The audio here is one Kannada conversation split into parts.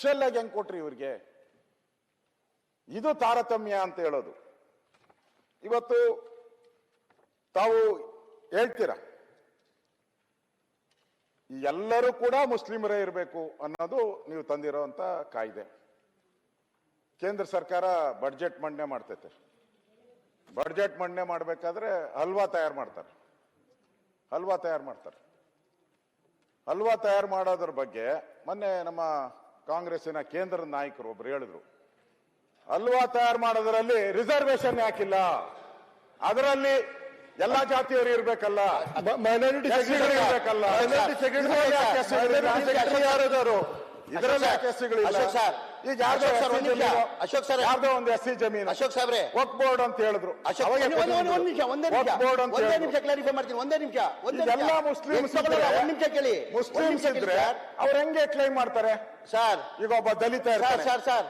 ಸ್ಪೆಷಲ್ ಆಗಿ ಹೆಂಗ್ ಕೊಟ್ರಿ ಇವ್ರಿಗೆ? ಇದು ತಾರತಮ್ಯ ಅಂತ ಹೇಳೋದು. ಇವತ್ತು ತಾವು ಹೇಳ್ತೀರ? ಎಲ್ಲರೂ ಕೂಡ ಮುಸ್ಲಿಮರೇ ಇರಬೇಕು ಅನ್ನೋದು ನೀವು ತಂದಿರೋಂಥ ಕಾಯ್ದೆ. ಕೇಂದ್ರ ಸರ್ಕಾರ ಬಡ್ಜೆಟ್ ಮಂಡನೆ ಮಾಡ್ತೈತೆ. ಬಡ್ಜೆಟ್ ಮಂಡನೆ ಮಾಡಬೇಕಾದ್ರೆ ಹಲ್ವಾ ತಯಾರು ಮಾಡ್ತಾರೆ. ಹಲ್ವಾ ತಯಾರು ಮಾಡ್ತಾರೆ. ಹಲ್ವಾ ತಯಾರು ಮಾಡೋದ್ರ ಬಗ್ಗೆ ಮೊನ್ನೆ ನಮ್ಮ ಕಾಂಗ್ರೆಸ್ಸಿನ ಕೇಂದ್ರ ನಾಯಕರು ಒಬ್ರು ಹೇಳಿದ್ರು ಅಲ್ವಾ ತಯಾರು ಮಾಡೋದ್ರಲ್ಲಿ ರಿಸರ್ವೇಶನ್ ಯಾಕಿಲ್ಲ ಅದರಲ್ಲಿ ಎಲ್ಲಾ ಜಾತಿಯವರು ಇರ್ಬೇಕಲ್ಲ. ಮೈನಾರಿಟಿ ಇರ್ಬೇಕಲ್ಲ. ಇದ್ರಲ್ಲಿ ಈಗ ಯಾರ್ದೋ ಅಶೋಕ್ ಸರ್, SC ಒಂದ್ ನಿಮಿಷ. ಜಮೀನು, ಅಶೋಕ್ ಸರ್. ಯಾರ್ದೋ ಒಂದು ಎಸ್ ಸಿ ಜಮೀನು ಅಶೋಕ್ ಸಾಹೇಬ್ರೆ ವಕ್ ಬೋರ್ಡ್ ಅಂತ ಹೇಳಿದ್ರು ಅಶೋಕ್ ಅವಾಗ ಒಂದ್- ಒಂದ್- ಒಂದ್- ಒಂದ್ ನಿಮಿಷ ಒಂದೇ ನಿಮಿಷ ವಕ್ಫ್ ಬೋರ್ಡ್ ಅಂತ ಒಂದೇ ಹೇಳಿದ್ರು. ನಿಮಿಷ ಕ್ಲಾರಿಫೈ ಮಾಡ್ತೀನಿ ಒಂದೇ ನಿಮಿಷ ಒಂದೇ ನಿಮಿಷ. ಇದೆಲ್ಲ ಮುಸ್ಲಿಮ್ಸ್ ಎಷ್ಟ್ ಇದ್ರೆ- ಒಂದ್ ನಿಮಿಷ ಕೇಳಿ ಒಂದ್ ಮುಸ್ಲಿಮ್ಸ್ ನಿಮಿಷ ಕೇಳಿ ಇದ್ರೆ ಸರ್. ಅವ್ರು ಹೆಂಗೆ ಕ್ಲೈಮ್ ಮಾಡ್ತಾರೆ ಸರ್ ಈಗ ಒಬ್ಬ ದಲಿತ ಸರ್ ಇರ್ತಾನೆ. ಸರ್ ಸರ್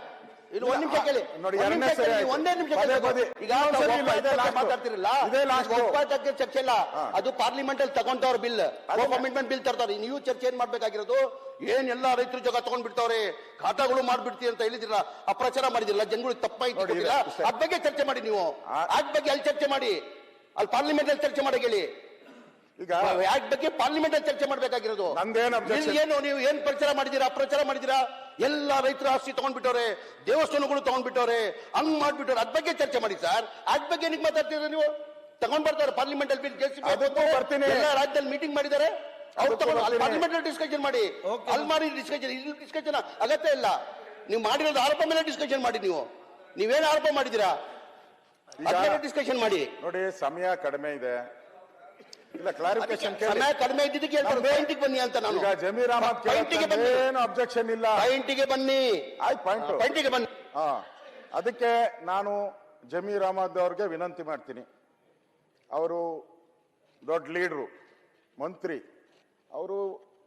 ಇಲ್ಲಿ ಒಂದ್ ನಿಮಿಷ ಕೇಳಿ ನೋಡಿ, ಒಂದ್ ಎರಡನೇ ನಿಮಿಷ ಸರಿ ಕೇಳಿ, ಆಯ್ತು. ಒಂದೇ ನಿಮಿಷ ಪದೇ ಕೇಳಿ. ಪದೇ. ಈಗ ಇನ್ನೊಂದ್ ಸರಿ ಇಲ್ಲ, ಒಬ್ಬ ಇದೇ ಇದ್ದಾಗ last. ಮಾತಾಡ್ತಿರಲ್ಲ ಇದೇ last. ಒಪ್ಪಂದಕ್ಕೆ ಚರ್ಚೆ ಇಲ್ಲ ಹಾ. ಅದು ಪಾರ್ಲಿಮೆಂಟ್ ಅಲ್ಲಿ ತಗೊಂಡವ್ರ ಬಿಲ್ ಕಮಿಟ್ಮೆಂಟ್ ಬಿಲ್ ತರ್ತಾರೆ ನೀವು ಚರ್ಚೆ ಏನ್ ಮಾಡ್ಬೇಕಾಗಿರೋದು ಏನೆಲ್ಲ ರೈತರು ಜಾಗ ತಗೊಂಡ್ ಬಿಡ್ತಾವ್ರೆ ಖಾತಾಗಳು ಮಾಡ್ಬಿಡ್ತೀವಿ ಅಂತ ಹೇಳಿದಿರಲ್ಲ ಅಪ್ರಚಾರ ಮಾಡಿದಿರಲ್ಲ ಜನಗಳಿಗೆ ತಪ್ಪಾಯ್ತು ನೋಡಿ, ಇದೆ. ಅದ್ ಬಗ್ಗೆ ಚರ್ಚೆ ಮಾಡಿ ನೀವು ಆ- ಅದ್ ಬಗ್ಗೆ ಅಲ್ಲಿ ಚರ್ಚೆ ಮಾಡಿ ಅಲ್ಲಿ ಪಾರ್ಲಿಮೆಂಟ್ ಅಲ್ಲಿ ಚರ್ಚೆ ಮಾಡಿ ಹೇಳಿ ಈಗ ಯಾಕೆ ಬಗ್ಗೆ ಪಾರ್ಲಿಮೆಂಟ್ ಅಲ್ಲಿ ಚರ್ಚೆ ಮಾಡ್ಬೇಕಾಗಿರೋದು? ನಂದೇನ್ objection? ಏನು ನೀವು ಏನ್ ಪ್ರಚಾರ ಮಾಡಿದೀರಾ ಅಪ್ರಚಾರ ಮಾಡಿದೀರಾ ಎಲ್ಲಾ ರೈತರ ಆಸ್ತಿ ತಗೊಂಡ್ಬಿಟ್ಟವ್ರೆ ದೇವಸ್ಥಾನಗಳು ತಗೊಂಡ್ಬಿಟ್ಟವ್ರೆ ಹಂಗ್ ಮಾಡ್ಬಿಟ್ಟವ್ರೆ ಅದ್ ಬಗ್ಗೆ ಚರ್ಚೆ ಮಾಡಿ ಸರ್. ಅದ್ ಬಗ್ಗೆ ನಿಮ್ಗೆ ಮಾತಾಡ್ತೀರಾ ನೀವು? ತಗೊಂಡ್ ಬರ್ತಾರೆ ಪಾರ್ಲಿಮೆಂಟ್ ಅಲ್ಲಿ ಅದಕ್ಕೂ ಬರ್ತೀನಿ. ಎಲ್ಲ ರಾಜ್ಯದಲ್ಲಿ ಮೀಟಿಂಗ್ ಮಾಡಿದ್ದಾರೆ. ಅವ್ರು ಅದಕ್ಕೂ ತಗೊಂಡು ಬರ್ತೀನಿ. ಪಾರ್ಲಿಮೆಂಟ್ ಅಲ್ಲಿ ಡಿಸ್ಕಷನ್ ಮಾಡಿ. ಅಲ್ಲಿ ಮಾಡಿ ಡಿಸ್ಕಷನ್ ಇಲ್ಲಿ ಡಿಸ್ಕಷನ್ ಅಗತ್ಯ ಇಲ್ಲ. ನೀವು ಮಾಡಿರೋದು ಆರೋಪ ಮೇಲೆ ಡಿಸ್ಕಷನ್ ಮಾಡಿ ನೀವು. ನೀವೇನ್ ಆರೋಪ ಮಾಡಿದೀರಾ ಈಗ- ಡಿಸ್ಕಷನ್ ಮಾಡಿ. ನೋಡಿ ಸಮಯ ಕಡಿಮೆ ಇದೆ. ಇಲ್ಲ ಕ್ಲಾರಿಫಿಕೇಶನ್ ಕೇಳಿ. ಸಮಯ ಕಡಿಮೆ ಇದ್ದಿದ್ದಕ್ಕೆ ಹೇಳ್ತಾರೆ ಪಾಯಿಂಟಿಗೆ ಬನ್ನಿ ಅಂತ ನಾನು. ಈಗ ಜಮೀರ್ ಅಹಮದ್ ಪಾಯಿಂಟಿಗೆ ಬನ್ನಿ. ಏನು ಅಬ್ಜೆಕ್ಷನ್ ಇಲ್ಲ. ಪಾಯಿಂಟಿಗೆ ಬನ್ನಿ. ಆಯ್ತು ಪಾಯಿಂಟ್ ಪಾಯಿಂಟಿಗೆ ಬನ್ನಿ. ಹಾ ಅದಕ್ಕೆ ನಾನು ಜಮೀರ್ ಅಹಮದ್ ಅವ್ರಿಗೆ ವಿನಂತಿ ಮಾಡ್ತೀನಿ. ಅವರು ದೊಡ್ಡ ಲೀಡ್ರು ಮಂತ್ರಿ ಅವರು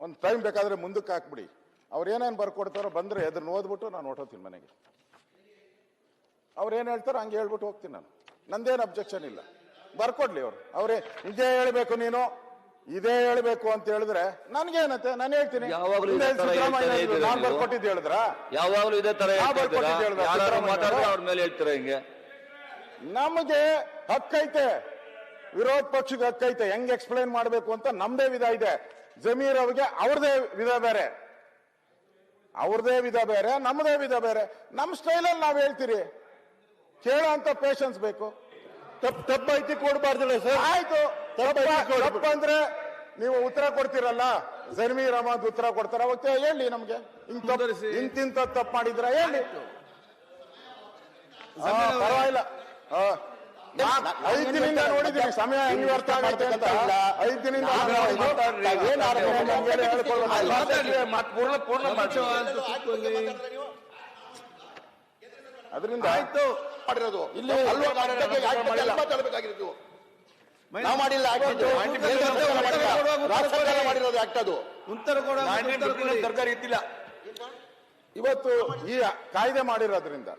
ಒಂದು ಟೈಮ್ ಬೇಕಾದ್ರೆ ಮುಂದಕ್ಕೆ ಹಾಕ್ಬಿಡಿ. ಅವ್ರು ಏನೇನು ಬರ್ಕೊಡ್ತಾರೋ ಬಂದ್ರೆ ಅದನ್ನ ಓದ್ಬಿಟ್ಟು ನಾನು ಹೊಟ್ಟೋತೀನಿ ಮನೆಗೆ. ಅವ್ರು ಏನು ಹೇಳ್ತಾರೋ ಹಂಗೆ ಹೇಳ್ಬಿಟ್ಟು ಹೋಗ್ತೀನಿ ನಾನು. ನಂದೇನು ಅಬ್ಜೆಕ್ಷನ್ ಇಲ್ಲ. ಬರ್ಕೊಡ್ಲಿ ಅವರು. ಅವ್ರೆ ಇದೇ ಹೇಳ್ಬೇಕು ನೀನು ಇದೇ ಹೇಳ್ಬೇಕು ಅಂತ ಹೇಳಿದ್ರೆ ನನ್ಗೇನತ್ತೆ? ನಾನು ಹೇಳ್ತೀನಿ. ಯಾವಾಗ್ಲೂ ಹಿಂದೆ ಇದೇ ತರ ಸಿದ್ದರಾಮಯ್ಯ ಹೇಳ್ತಾನೆ ಹೇಳಿದ್ರು, ಇದ್ದೀರಾ ನಾನ್ ನೀವು? ಬರ್ಕೊಟ್ಟಿದ್ದು ಹೇಳಿದ್ರಾ? ಯಾವಾಗ್ಲೂ ಇದೇ ತರ ಹೇಳ್ತಾ ಇದ್ದೀರಾ? ಬರ್ಕೊಟ್ಟಿದ್ದು ಹೇಳ್ದ? ಯಾರು ಮಾತಾಡಿದ್ರೆ ಅವ್ರ ಮೇಲೆ ಹೇಳ್ತೀರಾ ಹಿಂಗೆ? ನಮಗೆ ಹಕ್ಕೈತೆ. ವಿರೋಧ ಪಕ್ಷಕ್ಕೆ ಹಕ್ಕೈತೆ. ಹೆಂಗ್ ಎಕ್ಸ್ಪ್ಲೈನ್ ಮಾಡಬೇಕು ಅಂತ ನಮ್ದೇ ವಿಧ ಇದೆ. ಜಮೀರ್ ಅವ್ರಿಗೆ ಅವ್ರದೇ ವಿಧ ಬೇರೆ. ಅವ್ರದೇ ವಿಧ ಬೇರೆ ನಮ್ಮದೇ ವಿಧ ಬೇರೆ. ನಮ್ಮ ಸ್ಟೈಲಲ್ಲಿ ನಾವ್ ಹೇಳ್ತೀರಿ. ಕೇಳೋ ಅಂತ ಪೇಶನ್ಸ್ ಬೇಕು. ತಪ್ಪು ತಪ್ಪು ಮಾಹಿತಿ ಕೊಡಬಾರ್ದಲ್ಲ ಸರ್. ಆಯ್ತು. ತಪ್ಪ- ಅಂದ್ರೆ ನೀವು ಉತ್ತರ ಕೊಡ್ತೀರಲ್ಲ? ಜಮೀರ್ ಅಹಮದ್ ಉತ್ತರ ಕೊಡ್ತಾರ. ಓಕೆ ಹೇಳಿ ನಮ್ಗೆ. ಇಂತಿಂತ ತಪ್ಪು ಮಾಡಿದ್ರ ಹೇಳಿ. ಹಾ, ಪರವಾಗಿಲ್ಲ. ಐದ್ ದಿನದಿಂದ ನೋಡಿದ್ದೀನಿ ಸಮಯ ಹೆಂಗ್ ವ್ಯರ್ಥ ಆಗೈತೆ ಅಂತ. ಐದ್ ದಿನದಿಂದ. ಅದರಿಂದ ಆಯ್ತು. ಮಾಡಿರೋದು. ಇಲ್ಲಿ ಮಾಡಿಲ್ಲ. ನಾವು ಮಾಡಿಲ್ಲ ಸರ್ಕಾರ ಸರ್ಕಾರ ಮಾಡಿರೋದು ಆಕ್ಟ್ ಅದು? ಉತ್ತರ ಇತ್ತಿಲ್ಲ ಇವತ್ತು ಈ ಕಾಯ್ದೆ ಮಾಡಿರೋದ್ರಿಂದ